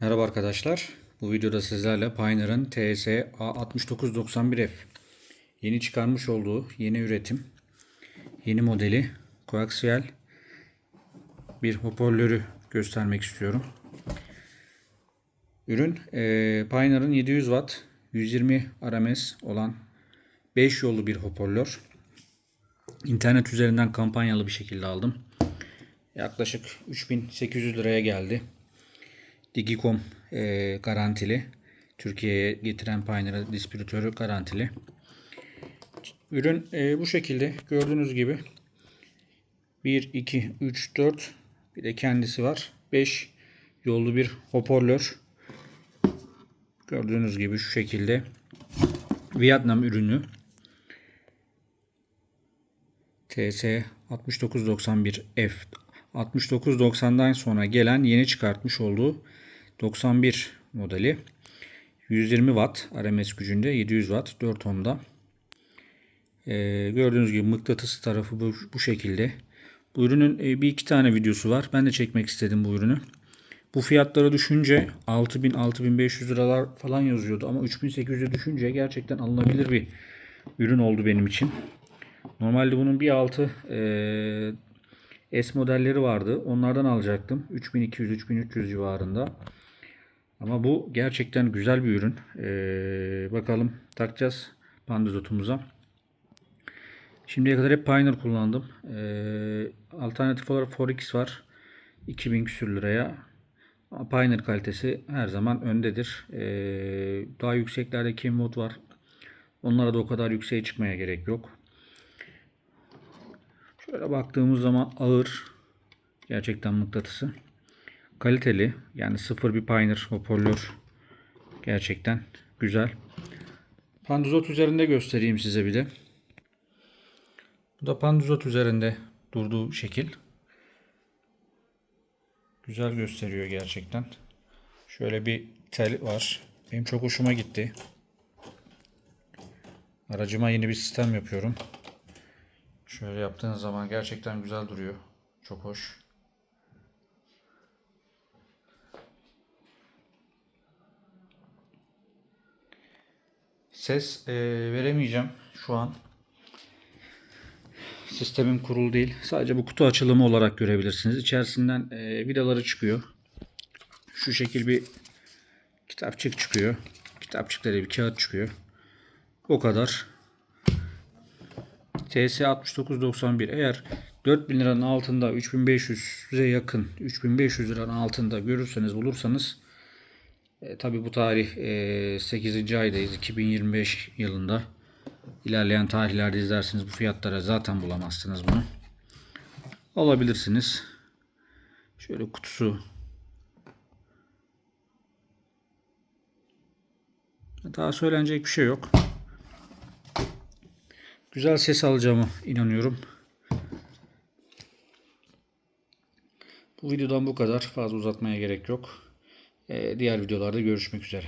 Merhaba arkadaşlar. Bu videoda sizlerle Pioneer'ın TS A6991F yeni çıkarmış olduğu yeni üretim, yeni modeli koaksiyel bir hoparlörü göstermek istiyorum. Ürün eee Pioneer'ın 700 Watt 120 RMS olan 5 yollu bir hoparlör. İnternet üzerinden kampanyalı bir şekilde aldım. Yaklaşık 3800 liraya geldi. Digicom e, garantili. Türkiye'ye getiren Pioneer distribütörü garantili. Ürün e, bu şekilde gördüğünüz gibi 1, 2, 3, 4 bir de kendisi var. 5 yollu bir hoparlör. Gördüğünüz gibi şu şekilde Vietnam ürünü. TS 6991F 6990'dan sonra gelen yeni çıkartmış olduğu 91 modeli 120 Watt RMS gücünde 700 Watt 4 ohm'da. Ee, gördüğünüz gibi mıknatıs tarafı bu, bu şekilde. Bu ürünün e, bir iki tane videosu var. Ben de çekmek istedim bu ürünü. Bu fiyatları düşünce 6000-6500 liralar falan yazıyordu ama 3800'e düşünce gerçekten alınabilir bir ürün oldu benim için. Normalde bunun bir altı e, S modelleri vardı. Onlardan alacaktım. 3200-3300 civarında. Ama bu gerçekten güzel bir ürün. Ee, bakalım takacağız pandozotumuza. Şimdiye kadar hep Pioneer kullandım. Ee, alternatif olarak Forex var. 2000 küsür liraya. Pioneer kalitesi her zaman öndedir. Ee, daha yükseklerde Kim mod var. Onlara da o kadar yükseğe çıkmaya gerek yok. Şöyle baktığımız zaman ağır. Gerçekten mıknatısı kaliteli. Yani sıfır bir Pioneer hoparlör. Gerçekten güzel. Panduzot üzerinde göstereyim size bir de. Bu da panduzot üzerinde durduğu şekil. Güzel gösteriyor gerçekten. Şöyle bir tel var. Benim çok hoşuma gitti. Aracıma yeni bir sistem yapıyorum. Şöyle yaptığınız zaman gerçekten güzel duruyor. Çok hoş. Ses e, veremeyeceğim şu an. Sistemim kurulu değil. Sadece bu kutu açılımı olarak görebilirsiniz. İçerisinden e, vidaları çıkıyor. Şu şekil bir kitapçık çıkıyor. Kitapçıkta bir kağıt çıkıyor. O kadar. TS 6991 eğer 4000 liranın altında 3500'e yakın 3500 liranın altında görürseniz bulursanız e, Tabi bu tarih e, 8. aydayız 2025 yılında. İlerleyen tarihlerde izlersiniz bu fiyatlara zaten bulamazsınız bunu. Alabilirsiniz. Şöyle kutusu. Daha söylenecek bir şey yok. Güzel ses alacağımı inanıyorum. Bu videodan bu kadar. Fazla uzatmaya gerek yok. Ee, diğer videolarda görüşmek üzere.